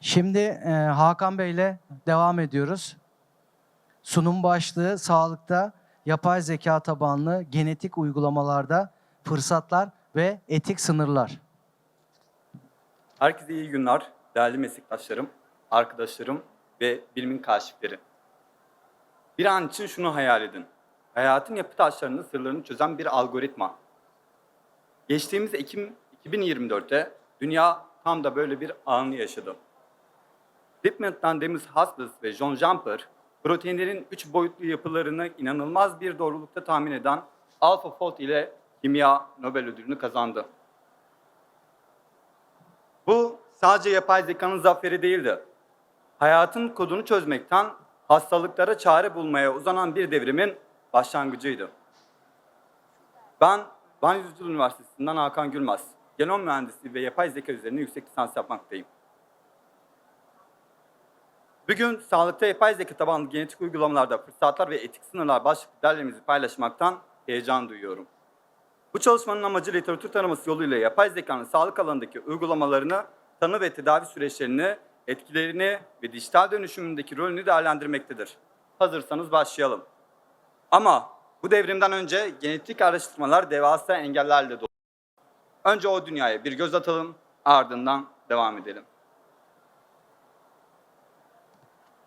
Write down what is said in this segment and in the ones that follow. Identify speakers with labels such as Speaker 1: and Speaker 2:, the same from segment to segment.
Speaker 1: Şimdi e, Hakan Bey'le devam ediyoruz. Sunum başlığı sağlıkta yapay zeka tabanlı genetik uygulamalarda fırsatlar ve etik sınırlar.
Speaker 2: Herkese iyi günler, değerli meslektaşlarım, arkadaşlarım ve bilimin kaşifleri. Bir an için şunu hayal edin. Hayatın yapı taşlarının sırlarını çözen bir algoritma. Geçtiğimiz Ekim 2024'te dünya tam da böyle bir anı yaşadı. DeepMind'den Demis Haslus ve John Jumper, proteinlerin üç boyutlu yapılarını inanılmaz bir doğrulukta tahmin eden AlphaFold ile kimya Nobel ödülünü kazandı. Bu sadece yapay zekanın zaferi değildi. Hayatın kodunu çözmekten hastalıklara çare bulmaya uzanan bir devrimin başlangıcıydı. Ben Van Yüzyıl Üniversitesi'nden Hakan Gülmez. Genom mühendisliği ve yapay zeka üzerine yüksek lisans yapmaktayım. Bugün sağlıkta yapay zeka tabanlı genetik uygulamalarda fırsatlar ve etik sınırlar başlıklı derlememizi paylaşmaktan heyecan duyuyorum. Bu çalışmanın amacı literatür taraması yoluyla yapay zekanın sağlık alanındaki uygulamalarını, tanı ve tedavi süreçlerini, etkilerini ve dijital dönüşümündeki rolünü değerlendirmektedir. Hazırsanız başlayalım. Ama bu devrimden önce genetik araştırmalar devasa engellerle dolu. Önce o dünyaya bir göz atalım, ardından devam edelim.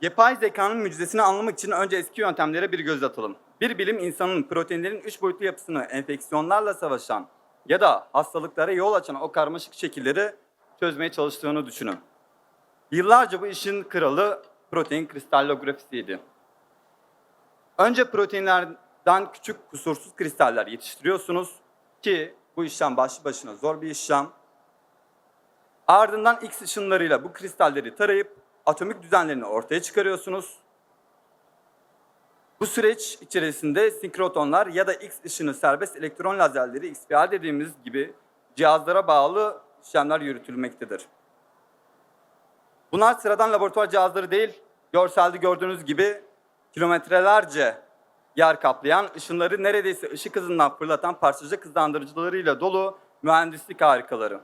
Speaker 2: Yapay zekanın müjdesini anlamak için önce eski yöntemlere bir göz atalım. Bir bilim insanın proteinlerin üç boyutlu yapısını enfeksiyonlarla savaşan ya da hastalıklara yol açan o karmaşık şekilleri çözmeye çalıştığını düşünün. Yıllarca bu işin kralı protein kristallografisiydi. Önce proteinlerden küçük kusursuz kristaller yetiştiriyorsunuz ki bu işlem başlı başına zor bir işlem. Ardından X ışınlarıyla bu kristalleri tarayıp atomik düzenlerini ortaya çıkarıyorsunuz. Bu süreç içerisinde sinkrotonlar ya da X ışını serbest elektron lazerleri XPL dediğimiz gibi cihazlara bağlı işlemler yürütülmektedir. Bunlar sıradan laboratuvar cihazları değil, görselde gördüğünüz gibi kilometrelerce yer kaplayan, ışınları neredeyse ışık hızından fırlatan parçacık hızlandırıcılarıyla dolu mühendislik harikaları.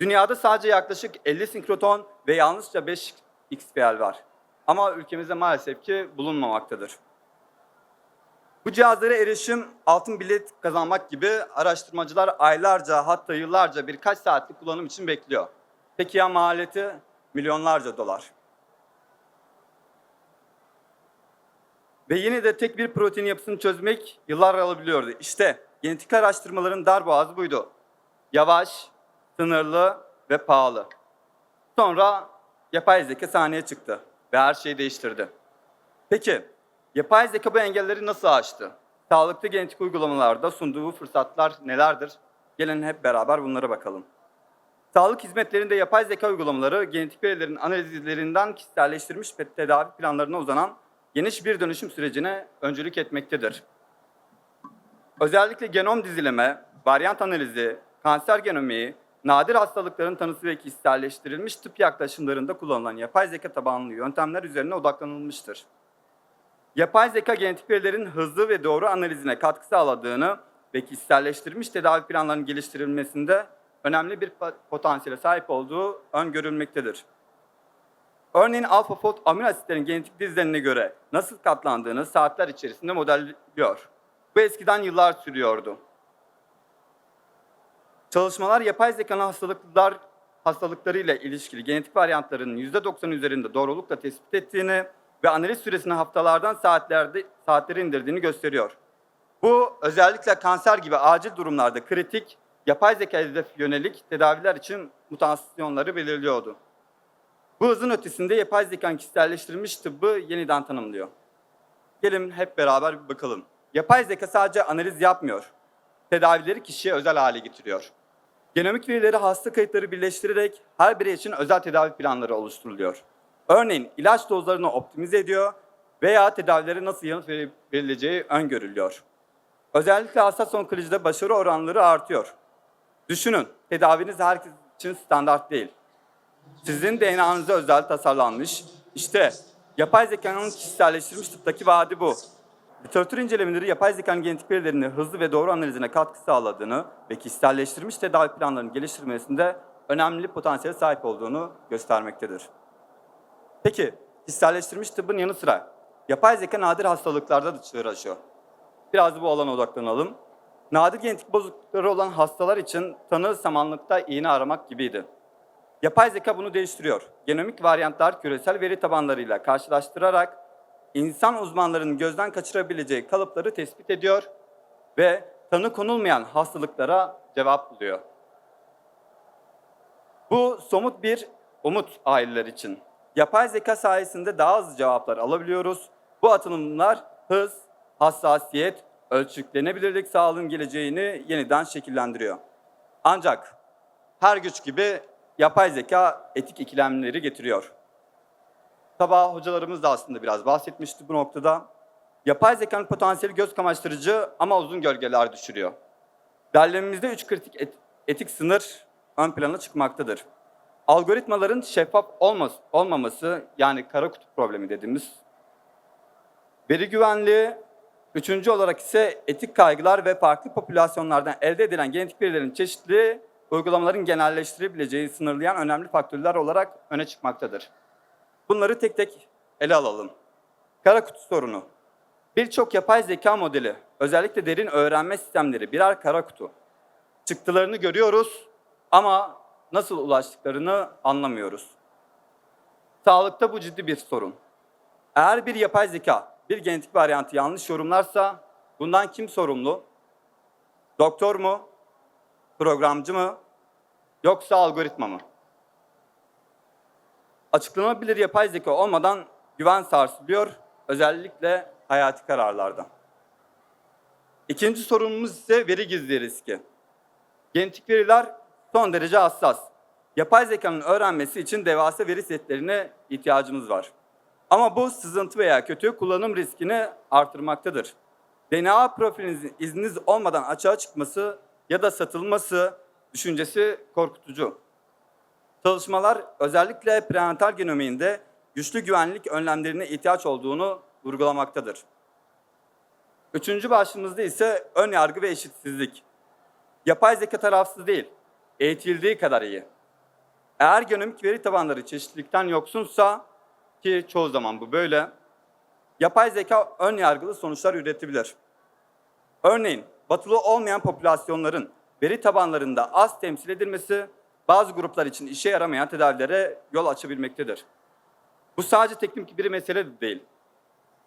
Speaker 2: Dünyada sadece yaklaşık 50 sinkroton ve yalnızca 5 XPL var. Ama ülkemizde maalesef ki bulunmamaktadır. Bu cihazlara erişim altın bilet kazanmak gibi araştırmacılar aylarca hatta yıllarca birkaç saatlik kullanım için bekliyor. Peki ya maliyeti? Milyonlarca dolar. Ve yine de tek bir protein yapısını çözmek yıllar alabiliyordu. İşte genetik araştırmaların darboğazı buydu. Yavaş, sınırlı ve pahalı. Sonra yapay zeka sahneye çıktı ve her şeyi değiştirdi. Peki, yapay zeka bu engelleri nasıl aştı? Sağlıklı genetik uygulamalarda sunduğu fırsatlar nelerdir? Gelin hep beraber bunlara bakalım. Sağlık hizmetlerinde yapay zeka uygulamaları genetik verilerin analizlerinden kişiselleştirilmiş tedavi planlarına uzanan geniş bir dönüşüm sürecine öncülük etmektedir. Özellikle genom dizileme, varyant analizi, kanser genomiği, nadir hastalıkların tanısı ve kişiselleştirilmiş tıp yaklaşımlarında kullanılan yapay zeka tabanlı yöntemler üzerine odaklanılmıştır. Yapay zeka genetik verilerin hızlı ve doğru analizine katkı sağladığını ve kişiselleştirilmiş tedavi planlarının geliştirilmesinde önemli bir potansiyele sahip olduğu öngörülmektedir. Örneğin alfa-fold amino asitlerin genetik dizilerine göre nasıl katlandığını saatler içerisinde modelliyor. Bu eskiden yıllar sürüyordu. Çalışmalar yapay zekanın hastalıklar hastalıklarıyla ilişkili genetik varyantlarının %90 üzerinde doğrulukla tespit ettiğini ve analiz süresini haftalardan saatlerde saatlere indirdiğini gösteriyor. Bu özellikle kanser gibi acil durumlarda kritik yapay zeka hedef yönelik tedaviler için mutasyonları belirliyordu. Bu hızın ötesinde yapay zekanın kişiselleştirilmiş tıbbı yeniden tanımlıyor. Gelin hep beraber bir bakalım. Yapay zeka sadece analiz yapmıyor. Tedavileri kişiye özel hale getiriyor. Genomik verileri hasta kayıtları birleştirerek her birey için özel tedavi planları oluşturuluyor. Örneğin ilaç dozlarını optimize ediyor veya tedavilere nasıl yanıt veri- verileceği öngörülüyor. Özellikle hassas onkolojide başarı oranları artıyor. Düşünün, tedaviniz herkes için standart değil. Sizin DNA'nıza özel tasarlanmış, işte yapay zekanın kişiselleştirilmiş tıptaki vaadi bu. Literatür incelemeleri yapay zekanın genetik verilerini hızlı ve doğru analizine katkı sağladığını ve kişiselleştirilmiş tedavi planlarının geliştirilmesinde önemli potansiyele sahip olduğunu göstermektedir. Peki, kişiselleştirilmiş tıbbın yanı sıra yapay zeka nadir hastalıklarda da çığır açıyor. Biraz bu alana odaklanalım. Nadir genetik bozuklukları olan hastalar için tanı samanlıkta iğne aramak gibiydi. Yapay zeka bunu değiştiriyor. Genomik varyantlar küresel veri tabanlarıyla karşılaştırarak insan uzmanlarının gözden kaçırabileceği kalıpları tespit ediyor ve tanı konulmayan hastalıklara cevap buluyor. Bu somut bir umut aileler için. Yapay zeka sayesinde daha hızlı cevaplar alabiliyoruz. Bu atılımlar hız, hassasiyet, ölçüklenebilirlik sağlığın geleceğini yeniden şekillendiriyor. Ancak her güç gibi yapay zeka etik ikilemleri getiriyor. Sabah hocalarımız da aslında biraz bahsetmişti bu noktada. Yapay zekanın potansiyeli göz kamaştırıcı ama uzun gölgeler düşürüyor. Derlememizde üç kritik et- etik sınır ön plana çıkmaktadır. Algoritmaların şeffaf olmaz, olmaması yani kara kutu problemi dediğimiz. Veri güvenliği, üçüncü olarak ise etik kaygılar ve farklı popülasyonlardan elde edilen genetik verilerin çeşitli uygulamaların genelleştirebileceği sınırlayan önemli faktörler olarak öne çıkmaktadır. Bunları tek tek ele alalım. Kara kutu sorunu. Birçok yapay zeka modeli, özellikle derin öğrenme sistemleri birer kara kutu. Çıktılarını görüyoruz ama nasıl ulaştıklarını anlamıyoruz. Sağlıkta bu ciddi bir sorun. Eğer bir yapay zeka bir genetik varyantı yanlış yorumlarsa bundan kim sorumlu? Doktor mu? Programcı mı? Yoksa algoritma mı? Açıklanabilir yapay zeka olmadan güven sarsılıyor, özellikle hayati kararlarda. İkinci sorunumuz ise veri gizliliği riski. Genetik veriler son derece hassas. Yapay zekanın öğrenmesi için devasa veri setlerine ihtiyacımız var. Ama bu sızıntı veya kötü kullanım riskini artırmaktadır. DNA profilinizin izniniz olmadan açığa çıkması ya da satılması düşüncesi korkutucu. Çalışmalar özellikle prenatal genomiğinde güçlü güvenlik önlemlerine ihtiyaç olduğunu vurgulamaktadır. Üçüncü başlığımızda ise ön yargı ve eşitsizlik. Yapay zeka tarafsız değil, eğitildiği kadar iyi. Eğer genomik veri tabanları çeşitlilikten yoksunsa, ki çoğu zaman bu böyle, yapay zeka ön yargılı sonuçlar üretebilir. Örneğin, batılı olmayan popülasyonların veri tabanlarında az temsil edilmesi, bazı gruplar için işe yaramayan tedavilere yol açabilmektedir. Bu sadece teknik bir mesele de değil,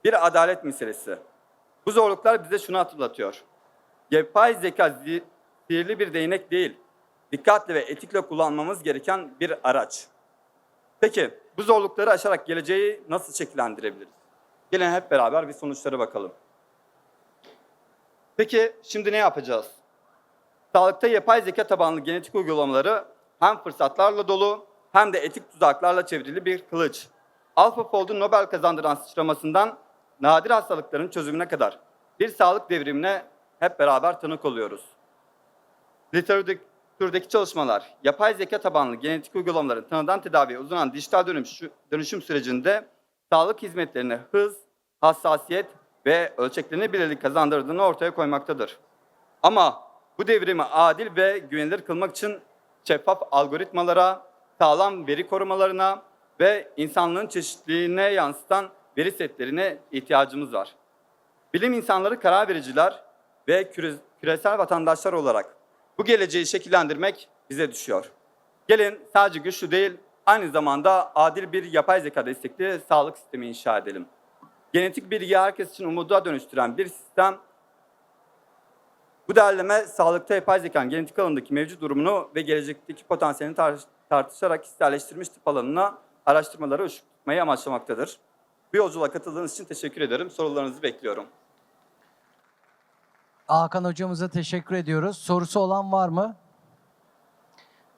Speaker 2: bir adalet meselesi. Bu zorluklar bize şunu hatırlatıyor. Yapay zeka sihirli bir değnek değil, dikkatle ve etikle kullanmamız gereken bir araç. Peki bu zorlukları aşarak geleceği nasıl şekillendirebiliriz? Gelin hep beraber bir sonuçlara bakalım. Peki şimdi ne yapacağız? Sağlıkta yapay zeka tabanlı genetik uygulamaları hem fırsatlarla dolu hem de etik tuzaklarla çevrili bir kılıç. AlphaFold'un Nobel kazandıran sıçramasından nadir hastalıkların çözümüne kadar bir sağlık devrimine hep beraber tanık oluyoruz. Literatürdeki çalışmalar, yapay zeka tabanlı genetik uygulamaların tanıdan tedaviye uzanan dijital dönüşüm, dönüşüm sürecinde sağlık hizmetlerine hız, hassasiyet ve ölçeklenebilirlik kazandırdığını ortaya koymaktadır. Ama bu devrimi adil ve güvenilir kılmak için şeffaf algoritmalara, sağlam veri korumalarına ve insanlığın çeşitliliğine yansıtan veri setlerine ihtiyacımız var. Bilim insanları karar vericiler ve küre- küresel vatandaşlar olarak bu geleceği şekillendirmek bize düşüyor. Gelin sadece güçlü değil, aynı zamanda adil bir yapay zeka destekli sağlık sistemi inşa edelim. Genetik bilgiyi herkes için umuda dönüştüren bir sistem bu derleme sağlıkta yapay zekanın genetik alanındaki mevcut durumunu ve gelecekteki potansiyelini tar- tartışarak kişiselleştirilmiş tıp alanına araştırmaları ışık tutmayı amaçlamaktadır. Bu yolculuğa katıldığınız için teşekkür ederim. Sorularınızı bekliyorum.
Speaker 1: Hakan hocamıza teşekkür ediyoruz. Sorusu olan var mı?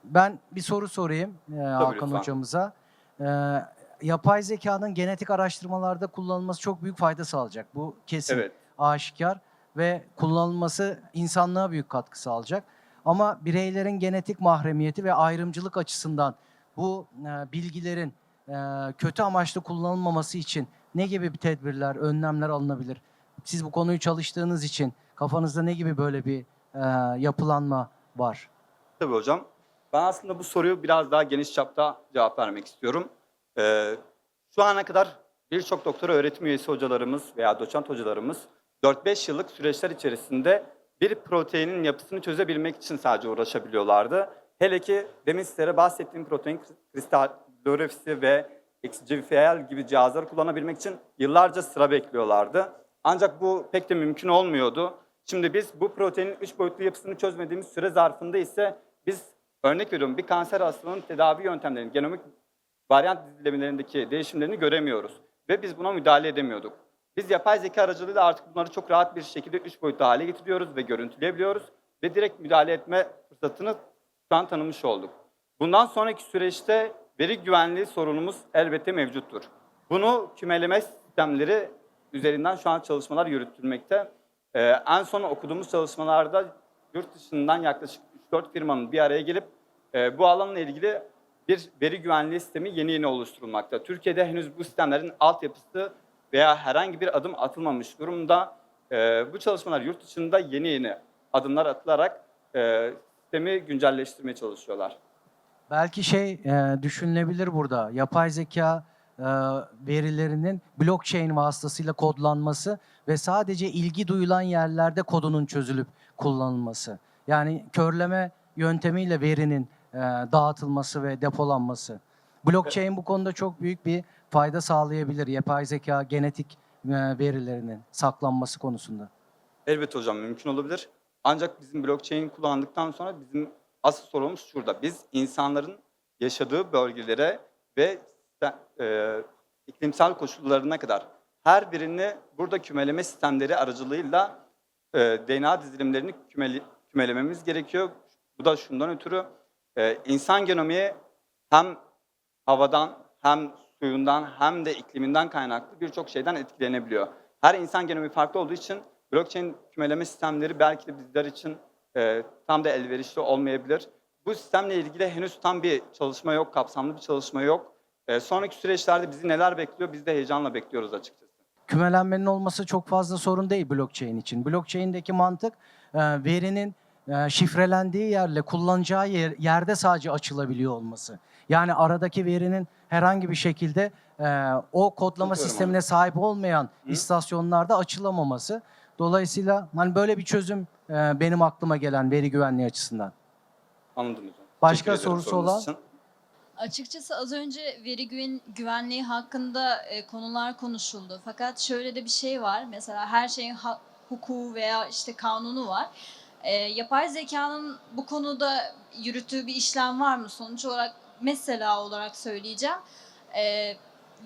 Speaker 1: Ben bir soru sorayım e, Hakan
Speaker 2: lütfen.
Speaker 1: hocamıza. E, yapay zekanın genetik araştırmalarda kullanılması çok büyük fayda sağlayacak. Bu kesin,
Speaker 2: Evet.
Speaker 1: aşikar ve kullanılması insanlığa büyük katkı sağlayacak. Ama bireylerin genetik mahremiyeti ve ayrımcılık açısından bu e, bilgilerin e, kötü amaçlı kullanılmaması için ne gibi bir tedbirler, önlemler alınabilir? Siz bu konuyu çalıştığınız için kafanızda ne gibi böyle bir e, yapılanma var?
Speaker 2: Tabii hocam. Ben aslında bu soruyu biraz daha geniş çapta cevap vermek istiyorum. Ee, Şu ana kadar birçok doktora öğretim üyesi hocalarımız veya doçent hocalarımız 4-5 yıllık süreçler içerisinde bir proteinin yapısını çözebilmek için sadece uğraşabiliyorlardı. Hele ki demin sizlere bahsettiğim protein kristallografisi ve XGFL gibi cihazları kullanabilmek için yıllarca sıra bekliyorlardı. Ancak bu pek de mümkün olmuyordu. Şimdi biz bu proteinin üç boyutlu yapısını çözmediğimiz süre zarfında ise biz örnek veriyorum bir kanser hastalığının tedavi yöntemlerini, genomik varyant dizilemelerindeki değişimlerini göremiyoruz. Ve biz buna müdahale edemiyorduk. Biz yapay zeka aracılığıyla artık bunları çok rahat bir şekilde üç boyutlu hale getiriyoruz ve görüntüleyebiliyoruz. Ve direkt müdahale etme fırsatını şu an tanımış olduk. Bundan sonraki süreçte veri güvenliği sorunumuz elbette mevcuttur. Bunu kümeleme sistemleri üzerinden şu an çalışmalar yürütülmekte. Ee, en son okuduğumuz çalışmalarda yurt dışından yaklaşık 3-4 firmanın bir araya gelip e, bu alanla ilgili bir veri güvenliği sistemi yeni yeni oluşturulmakta. Türkiye'de henüz bu sistemlerin altyapısı veya herhangi bir adım atılmamış durumda. Ee, bu çalışmalar yurt dışında yeni yeni adımlar atılarak e, sistemi güncelleştirmeye çalışıyorlar.
Speaker 1: Belki şey e, düşünülebilir burada. Yapay zeka e, verilerinin blockchain vasıtasıyla kodlanması ve sadece ilgi duyulan yerlerde kodunun çözülüp kullanılması. Yani körleme yöntemiyle verinin e, dağıtılması ve depolanması. Blockchain bu konuda çok büyük bir fayda sağlayabilir. Yapay zeka, genetik e, verilerinin saklanması konusunda.
Speaker 2: Elbette hocam mümkün olabilir. Ancak bizim blockchain kullandıktan sonra bizim asıl sorunumuz şurada. Biz insanların yaşadığı bölgelere ve e, iklimsel koşullarına kadar her birini burada kümeleme sistemleri aracılığıyla e, DNA dizilimlerini kümeli, kümelememiz gerekiyor. Bu da şundan ötürü e, insan genomi hem havadan hem suyundan hem de ikliminden kaynaklı birçok şeyden etkilenebiliyor. Her insan genomi farklı olduğu için blockchain kümeleme sistemleri belki de bizler için e, tam da elverişli olmayabilir. Bu sistemle ilgili henüz tam bir çalışma yok, kapsamlı bir çalışma yok. E, sonraki süreçlerde bizi neler bekliyor biz de heyecanla bekliyoruz açıkçası.
Speaker 1: kümelenmenin olması çok fazla sorun değil blockchain için. Blockchain'deki mantık e, verinin e, şifrelendiği yerle kullanacağı yer, yerde sadece açılabiliyor olması. Yani aradaki verinin herhangi bir şekilde e, o kodlama
Speaker 2: Tutuyorum
Speaker 1: sistemine sahip olmayan
Speaker 2: Hı.
Speaker 1: istasyonlarda açılamaması. Dolayısıyla hani böyle bir çözüm e, benim aklıma gelen veri güvenliği açısından.
Speaker 2: Anladım hocam.
Speaker 1: Başka
Speaker 2: Teşekkür
Speaker 1: sorusu olan?
Speaker 2: için.
Speaker 3: Açıkçası az önce veri güven, güvenliği hakkında e, konular konuşuldu. Fakat şöyle de bir şey var. Mesela her şeyin ha- hukuku veya işte kanunu var. E, yapay zekanın bu konuda yürüttüğü bir işlem var mı? Sonuç olarak mesela olarak söyleyeceğim. E,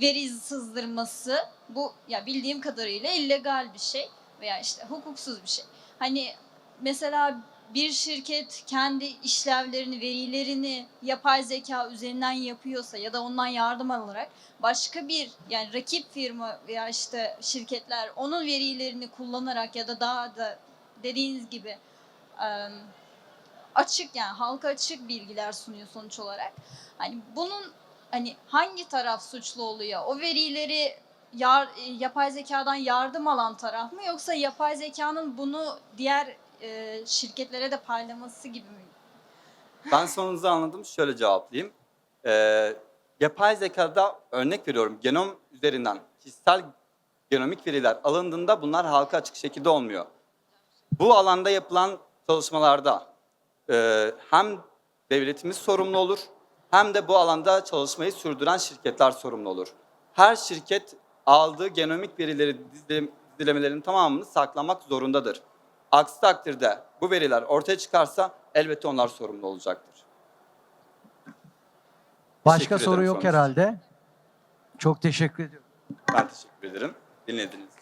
Speaker 3: veri sızdırması bu ya bildiğim kadarıyla illegal bir şey veya işte hukuksuz bir şey. Hani mesela bir şirket kendi işlevlerini, verilerini yapay zeka üzerinden yapıyorsa ya da ondan yardım alarak başka bir yani rakip firma veya işte şirketler onun verilerini kullanarak ya da daha da dediğiniz gibi açık yani halka açık bilgiler sunuyor sonuç olarak. Hani bunun hani hangi taraf suçlu oluyor? O verileri yar, e, yapay zekadan yardım alan taraf mı yoksa yapay zekanın bunu diğer e, şirketlere de paylaması gibi mi?
Speaker 2: Ben sorunuzu anladım. Şöyle cevaplayayım. Ee, yapay zekada örnek veriyorum genom üzerinden kişisel genomik veriler alındığında bunlar halka açık şekilde olmuyor. Bu alanda yapılan çalışmalarda e, hem devletimiz sorumlu olur hem de bu alanda çalışmayı sürdüren şirketler sorumlu olur. Her şirket aldığı genomik verileri dizilemelerin tamamını saklamak zorundadır. Aksi takdirde bu veriler ortaya çıkarsa elbette onlar sorumlu olacaktır.
Speaker 1: Başka soru yok
Speaker 2: için.
Speaker 1: herhalde. Çok teşekkür ediyorum.
Speaker 2: Ben teşekkür ederim dinlediğiniz